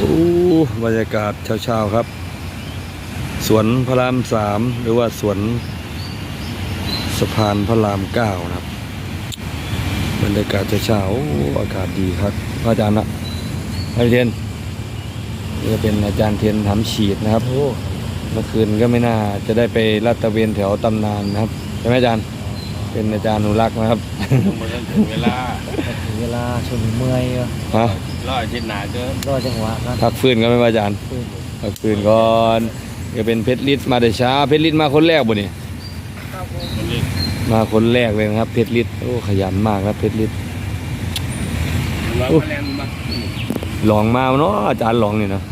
โอ้บรรยากาศเช้าๆครับ สวนพระรามสามหรือว่าสวนสะพานพระรามเก้านะครับ บรรยากาศเช้าๆโอ้อากาศดีครับพระอาจารย์นะอาจารย์เทียนนี่จะเป็นอาจารย์เทียนทำฉีดนะครับเมื่อคืนก็ไม่น่าจะได้ไปลาดตระเวนแถวตำนานนะครับใช่ไหมอาจารย์ เป็นอาจารย์อนุรักษ์นะครับมันถึงเวลาถึงเวลาชนเมื่อยก็ฮะรออาทิตย์หน้าเด้อรอจังหวะครับพักฟื้นก็ไม่ว่าอาจารย์ขึ้นพักฟื้นก่อนก็เป็นเพชรลิศมาแต่เช้าเพชรลิศมาคนแรกบ่นี่มันนี่มาคนแรกเลยนะครับเพชรลิศโอ้ขยันมากครับเพชรลิศร้อยแรงมาหลองมาเนาะอาจารย์หลองนี่เนาะ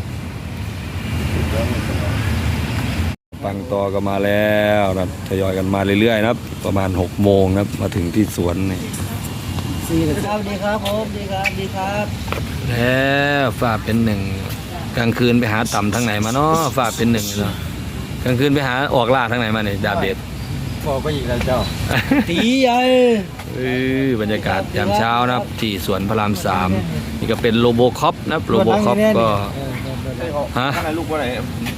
ปังตอก็มาแล้วนะครับทยอยกันมาเรื่อยๆนะครับ ประมาณ6โมงนะครับ มาถึงที่สวนนี่สี่ครับดีครับผมดีครับดีครับแล้วฝ่าเป็นหนึ่งกลางคืนไปหาต่ำทางไหนมาเนาะฝ่าเป็นหนึ่งเนาะกลางคืนไปหาออกล่าทางไหนมาเนี่ยดาบเด็ดพอก็ยิงแล้วเจ้าตีใหญ่เออบรรยากาศยามเช้านะครับ ที่สวนพระรามสามนี่ก็เป็นโลโบคอปนะครับโลโบคอปก็ ฮะอะไรลูกว่าไหน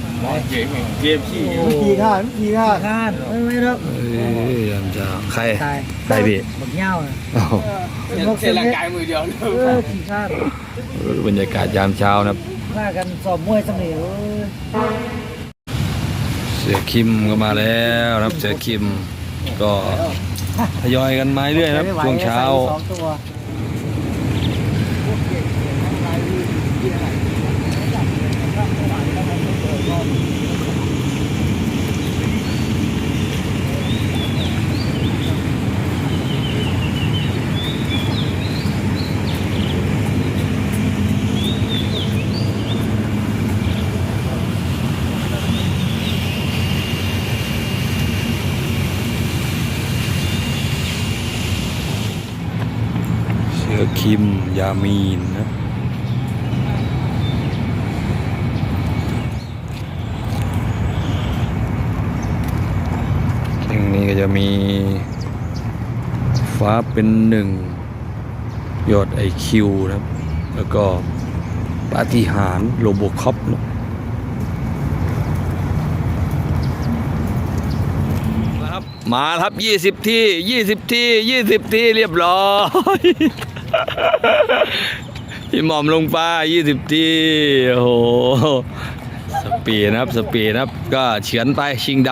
หมอ เจ๋งเกมขี้พีข้านพีข้านข้านไม่ไม่ครับเอ้ยยามเช้าใครตายใครพี่บักเหย้าอ้าวเส้นร่างกายมือเดียวเออพีข้านบรรยากาศยามเช้านะครับฆ่ากันสอบมวยสมัยเออเสือคิมก็มาแล้วนะครับเสือคิมก็ทยอยกันมาเรื่อยนะครับช่วงเช้า สองตัวเอคิม ยามีนนะตรงนี้ก็จะมีฟ้าเป็นหนึ่งยอดไอคิวนะครับ แล้วก็ปาฏิหาริย์โลโบคอปนะมาครับมาครับยี่สิบที่ยี่สิบที่ยี่สิบที่เรียบร้อย พี่หม่อมลงปลา20ที่โอ้โห สปีดนะครับ สปีดนะครับ ก็เฉือนไปชิงด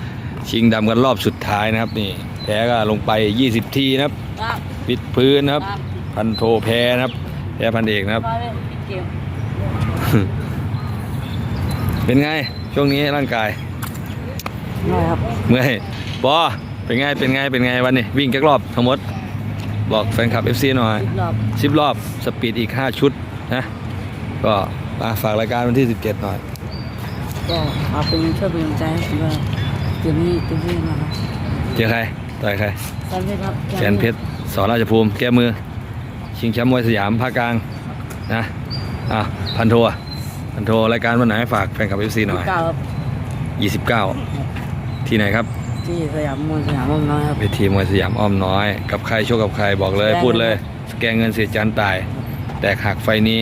ำชิงดำกันรอบสุดท้ายนะครับ นี่แพ้ก็ลงไป20ที่นะครับครับปิดพื้นนะครับครับ พันโทแพ้นะครับแพ้พันเอกนะครับมาเล่นเกมเป็นไง ช่วงนี้ร่างกายง่ายครับเมื่อยบอเป็นไงเป็นไงเป็นไงวันนี้วิ่งแค่รอบทั้งหมด บอกแฟนคลับ FC หน่อยรอบสิบรอบสปีดอีก 5 ชุดนะก็มาฝากรายการวันที่ 17 หน่อย ก็เอาเป็นช่วยเป็นกำลังใจให้ผมว่าเกมนี้เต็มที่นะครับเจอใครต่อยใครแซนเพชรครับแสนเพชรสอนราชภูมิ แก้มือ ชิงแชมป์มวยสยามภาคกลางนะอะพันโทอะพันโทรายการวันไหนฝากแฟนคลับ FC หน่อย เก้าครับ 29 ที่ไหนครับ ที่สยามมวยสยามมงน้อยครับ เวทีมวยสยามอ้อมน้อย กับใครโชคกับใครบอกเลยแสดงพูดเลย สแกนเงินเสียจันตาย แตกหักไฟนี้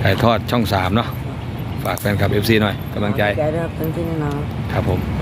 ถ่ายทอดช่อง3เนาะฝากแฟนคลับ FC หน่อยกำลังใจ ใจด้วยครับเต็มที่แน่นอนครับครับผมโอ